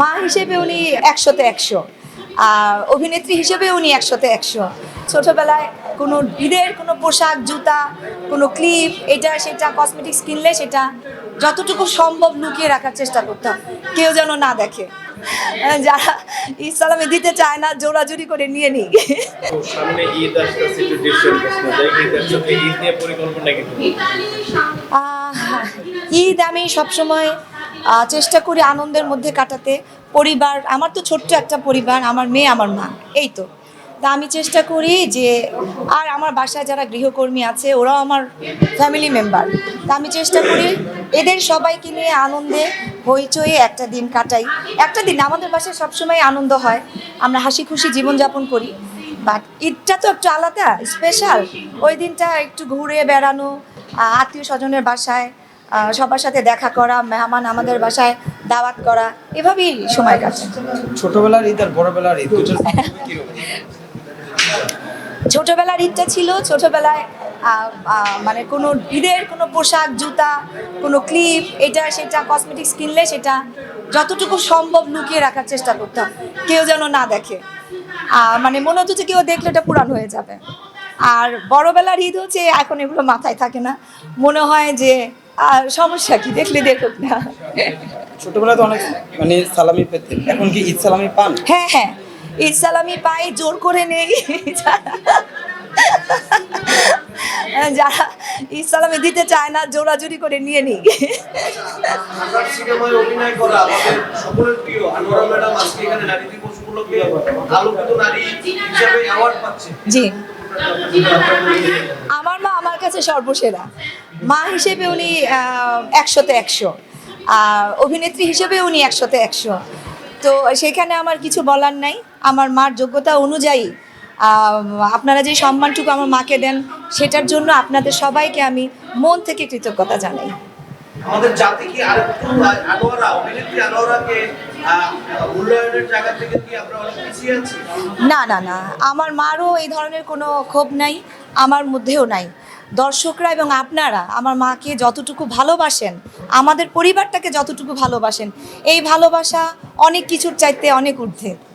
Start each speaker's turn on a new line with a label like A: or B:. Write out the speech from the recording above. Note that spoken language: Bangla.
A: মা হিসেবে উনি একশোতে একশো আর অভিনেত্রী হিসেবে উনি একশোতে একশো। ছোটবেলায় কোনো ঈদের কোনো পোশাক জুতা কোনো ক্লিপ এটা সেটা কসমেটিক্স কিনলে সেটা যতটুকু সম্ভব লুকিয়ে রাখার চেষ্টা করতাম। কেউ যেন না দেখে। যারা ইসলামে দিতে চায় না জোরাজুরি করে নিয়ে নিই।
B: সামনে ঈদ আসতেছে একটু ডিফারেন্ট প্রশ্ন যাই ঈদের সাথে ঈদ নিয়ে পরিকল্পনা কিন্তু
A: ঈদ আমি সবসময় চেষ্টা করি আনন্দের মধ্যে কাটাতে। পরিবার, আমার তো ছোট্ট একটা পরিবার, আমার মেয়ে, আমার মা, এই তো। তা আমি চেষ্টা করি যে, আর আমার বাসায় যারা গৃহকর্মী আছে, ওরাও আমার ফ্যামিলি মেম্বার তা আমি চেষ্টা করি এদের সবাইকে নিয়ে আনন্দে, হইচই একটা দিন কাটাই। একটা দিন আমাদের বাসায় সবসময় আনন্দ হয়, আমরা হাসি খুশি জীবনযাপন করি। বাট ঈদটা তো একটু আলাদা স্পেশাল ওই দিনটা একটু ঘুরে বেড়ানো আত্মীয় স্বজনের বাসায় সবার সাথে দেখা করা মেহমান আমাদের বাসায় দাওয়াত করা এভাবেই সময় কাটে।
C: ছোটবেলার ঈদ আর বড়বেলার ঈদ
A: ছোটবেলার ঈদটা ছিল ছোটবেলায় মানে কোনো ঈদের কোনো পোশাক জুতা কোনো ক্লিপ এটা সেটা কসমেটিক্স কিনলে সেটা যতটুকু সম্ভব লুকিয়ে রাখার চেষ্টা করতাম কেউ যেন না দেখে। মানে মনে হতো যে কেউ দেখলে এটা পুরান হয়ে যাবে। আর বড়বেলার ঈদ হচ্ছে এখন এগুলো মাথায় থাকে না। মনে হয় যে আর সমস্যা কি? দেখলে দেখুক না।
C: ছোটবেলায় তো অনেক মানে সালামি পেতেন। এখন কি ঈদ সালামি পান?
A: হ্যাঁ হ্যাঁ। ঈদ সালামি পাই জোর করে নেই। যারা ঈদ সালামি দিতে চায় না জোরাজুরি করে নিয়ে নিই।
D: ঢাকার সিনেমায় অভিনয় করা আমাদের সকলের প্রিয় আনোয়ারা ম্যাডাম আজকে এখানে নারী দিবস উপলক্ষে আলোকিত নারী হিসাবে অ্যাওয়ার্ড পাচ্ছে।
A: জি। কাছে সর্বসেরা। মা হিসেবে উনি একশোতে একশো। আর অভিনেত্রী হিসেবে উনি একশোতে একশো। তো সেখানে আমার কিছু বলার নাই। আমার মার যোগ্যতা অনুযায়ী আপনারা যে সম্মানটুকু আমার মাকে দেন সেটার জন্য আপনাদের সবাইকে আমি মন থেকে কৃতজ্ঞতা জানাই।
D: আমাদের জাতি কি আরেকটু আনোয়ারা অভিনেত্রী আনোয়ারাকে মূল্যায়নের জায়গা থেকে কি আমরা অনেক পিছিয়ে আছি?
A: না না না। আমার মারও এই ধরনের কোনো ক্ষোভ নাই। আমার মধ্যেও নাই। দর্শকরা এবং আপনারা আমার মাকে যতটুকু ভালোবাসেন, আমাদের পরিবারটাকে যতটুকু ভালোবাসেন, এই ভালোবাসা অনেক কিছুর চাইতে অনেক ঊর্ধ্বে।